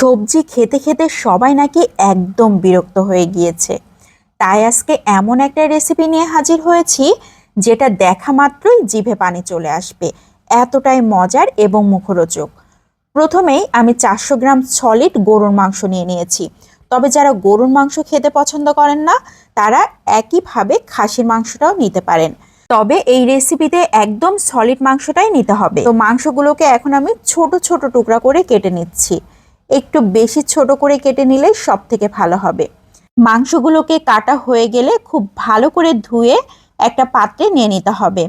সবজি খেতে খেতে সবাই নাকি একদম বিরক্ত হয়ে গিয়েছে। তাই আজকে এমন একটা রেসিপি নিয়ে হাজির হয়েছি, যেটা দেখা মাত্রই জিভে পানি চলে আসবে। এতটাই মজার এবং মুখরোচক। প্রথমেই আমি চারশো গ্রাম সলিড গরুর মাংস নিয়ে নিয়েছি। তবে যারা গরুর মাংস খেতে পছন্দ করেন না, তারা একইভাবে খাসির মাংসটাও নিতে পারেন। তবে এই রেসিপিতে একদম সলিড মাংসটাই নিতে হবে। তো মাংসগুলোকে এখন আমি ছোট ছোট টুকরা করে কেটে নিচ্ছি। একটু বেশি ছোট করে কেটে নিলে সব থেকে ভালো হবে। মাংসগুলোকে কাটা হয়ে গেলে খুব ভালো করে ধুয়ে একটা পাত্রে নিয়ে নিতে হবে।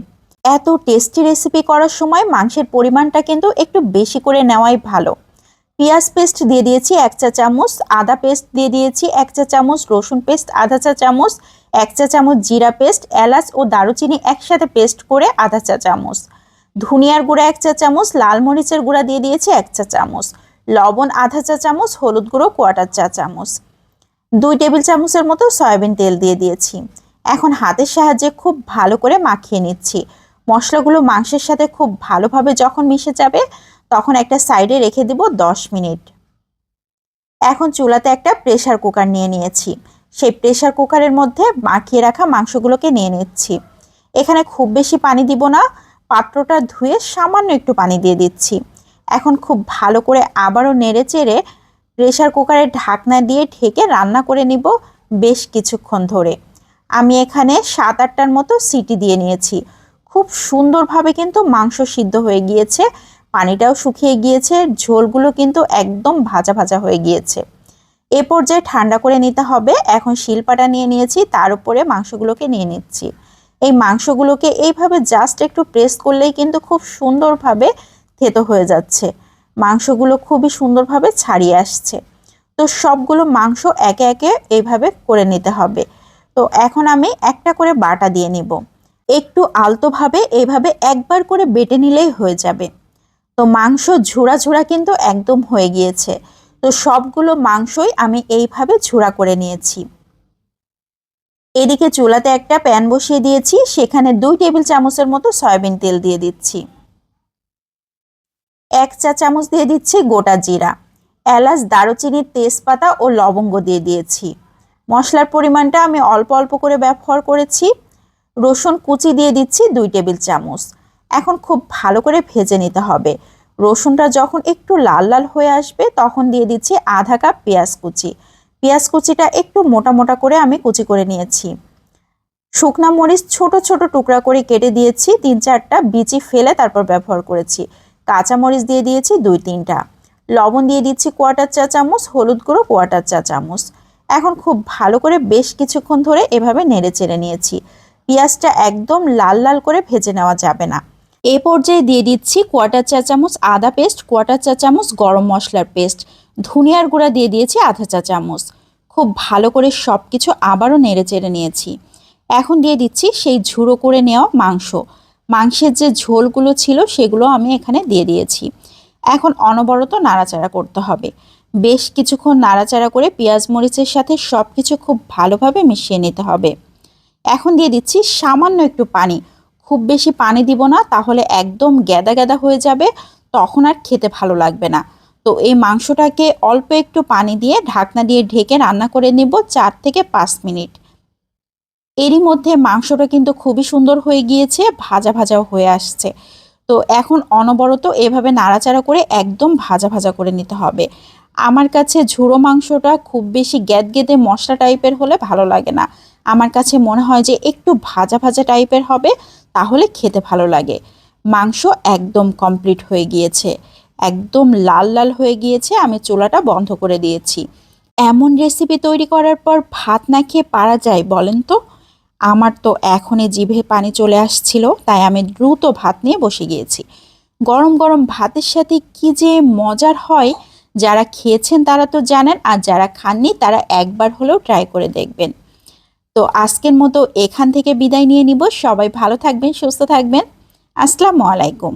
এত টেস্টি রেসিপি করার সময় মাংসের পরিমাণটা কিন্তু একটু বেশি করে নেওয়াই ভালো। পেঁয়াজ পেস্ট দিয়ে দিয়েছি এক চা চামচ, আদা পেস্ট দিয়ে দিয়েছি এক চা চামচ, রসুন পেস্ট, আধা চা চামচ, এক চা চামচ জিরা পেস্ট, এলাচ ও দারুচিনি একসাথে পেস্ট করে আধা চা চামচ। ধনিয়ার গুঁড়া এক চা চামচ, লাল মরিচের গুঁড়া দিয়ে দিয়েছি এক চা চামচ। লবণ, আধা চা চামচ, হলুদ গুঁড়ো, কোয়াটার চা চামচ। দুই টেবিল চামচের মতো সয়াবিন তেল দিয়ে দিয়েছি। এখন হাতের সাহায্যে খুব ভালো করে মাখিয়ে নিচ্ছি। মশলাগুলো মাংসের সাথে খুব ভালোভাবে যখন মিশে যাবে, তখন একটা সাইডে রেখে দিব দশ মিনিট। এখন চুলাতে একটা প্রেশার কুকার নিয়ে নিয়েছি। সেই প্রেশার কুকারের মধ্যে মাখিয়ে রাখা মাংসগুলোকে নিয়ে নিচ্ছি। এখানে খুব বেশি পানি দিব না, পাত্রটা ধুয়ে সামান্য একটু পানি দিয়ে দিচ্ছি। এখন খুব ভালো করে আবারও নেড়ে চেড়ে প্রেশার কুকারের ঢাকনা দিয়ে ঢেকে রান্না করে নিব বেশ কিছুক্ষণ ধরে। আমি এখানে সাত আটটার মতো সিটি দিয়ে নিয়েছি। খুব সুন্দরভাবে কিন্তু মাংস সিদ্ধ হয়ে গিয়েছে, পানিটাও শুকিয়ে গিয়েছে, ঝোলগুলো কিন্তু একদম ভাজা ভাজা হয়ে গিয়েছে। এ পর্যায়ে ঠান্ডা করে নিতে হবে, এখন শিলপাটা নিয়ে নিয়েছি, তার উপরে মাংসগুলোকে নিয়ে নিচ্ছি। এই মাংসগুলোকে এইভাবে জাস্ট একটু প্রেস করলেই কিন্তু খুব সুন্দরভাবে থেতো হয়ে যাচ্ছে। মাংসগুলো খুবই সুন্দরভাবে ছাড়িয়ে আসছে। তো সবগুলো মাংস একে একে এইভাবে করে নিতে হবে। তো এখন আমি একটা করে বাটা দিয়ে নিব। একটু আলতোভাবে এইভাবে একবার করে বেটে নিলেই হয়ে যাবে। তো মাংস ঝুড়া ঝুড়া কিন্তু একদম হয়ে গিয়েছে। তো সবগুলো মাংসই আমি এইভাবে ঝুড়া করে নিয়েছি। এদিকে চুলাতে একটা প্যান বসিয়ে দিয়েছি। সেখানে দুই টেবিল চামচের মতো সয়াবিন তেল দিয়ে দিচ্ছি। এক চা চামচ দিয়ে দিচ্ছি গোটা জিরা, এলাচ দারুচিনির তেজপাতা ও লবঙ্গ দিয়ে দিয়েছি। মশলার পরিমাণটা আমি অল্প অল্প করে ব্যবহার করেছি। রসুন কুচি দিয়ে দিচ্ছি দুই টেবিল চামচ। এখন খুব ভালো করে ভেজে নিতে হবে। রসুনটা যখন একটু লাল লাল হয়ে আসবে, তখন দিয়ে দিচ্ছি আধা কাপ পেঁয়াজ কুচি। পেঁয়াজ কুচিটা একটু মোটা মোটা করে আমি কুচি করে নিয়েছি। শুকনা মরিচ ছোট ছোট টুকরা করে কেটে দিয়েছি, তিন চারটা বিচি ফেলে তারপর ব্যবহার করেছি। কাঁচা মরিচ দিয়ে দিয়েছি দুই তিনটা। লবণ দিয়ে দিচ্ছি কোয়াটার চা চামচ, হলুদ গুঁড়ো, কোয়াটার চা চামচ। এখন খুব ভালো করে বেশ কিছুক্ষণ ধরে এভাবে নেড়ে চেড়ে নিয়েছি। পেঁয়াজটা একদম লাল লাল করে ভেজে নেওয়া যাবে না। এ পর্যায়ে দিয়ে দিচ্ছি কোয়াটার চা চামচ, আদা পেস্ট, কোয়াটার চা চামচ, গরম মশলার পেস্ট। ধনিয়ার গুঁড়া দিয়ে দিয়েছি আধা চা চামচ। খুব ভালো করে সব কিছু আবারও নেড়ে চেড়ে নিয়েছি। এখন দিয়ে দিচ্ছি সেই ঝুড়ো করে নেওয়া মাংস। মাংসের যে ঝোলগুলো ছিল সেগুলো আমি এখানে দিয়ে দিয়েছি। এখন অনবরত নাড়াচাড়া করতে হবে। বেশ কিছুক্ষণ নাড়াচাড়া করে পেঁয়াজ মরিচের সাথে সব কিছু খুব ভালোভাবে মিশিয়ে নিতে হবে। এখন দিয়ে দিচ্ছি সামান্য একটু পানি। খুব বেশি পানি দিব না, তাহলে একদম গ্যাদা গ্যাদা হয়ে যাবে, তখন আর খেতে ভালো লাগবে না। তো এই মাংসটাকে অল্প একটু পানি দিয়ে ঢাকনা দিয়ে ঢেকে রান্না করে নেব চার থেকে পাঁচ মিনিট। এরই মধ্যে মাংসটা কিন্তু খুবই সুন্দর হয়ে গিয়েছে, ভাজা ভাজাও হয়ে আসছে। তো এখন অনবরত এভাবে নাড়াচাড়া করে একদম ভাজা ভাজা করে নিতে হবে। আমার কাছে ঝুড়ো মাংসটা খুব বেশি গ্যাদ গেদে মশলা টাইপের হলে ভালো লাগে না। আমার কাছে মনে হয় যে একটু ভাজা ভাজা টাইপের হবে, তাহলে খেতে ভালো লাগে। মাংস একদম কমপ্লিট হয়ে গিয়েছে। একদম লাল লাল হয়ে গিয়েছে, আমি চুলাটা বন্ধ করে দিয়েছি। এমন রেসিপি তৈরি করার পর ভাত না খেয়ে পারা যায় বলেন তো? আমার তো এখনই জিভে পানি চলে আসছিল, তাই আমি দ্রুত ভাত নিয়ে বসে গিয়েছি। গরম গরম ভাতের সাথে কি যে মজার হয়, যারা খেয়েছেন তারা তো জানেন, আর যারা খাননি তারা একবার হলেও ট্রাই করে দেখবেন। তো আজকের মতো এখান থেকে বিদায় নিয়ে নিব। সবাই ভালো থাকবেন, সুস্থ থাকবেন। আসসালামু আলাইকুম।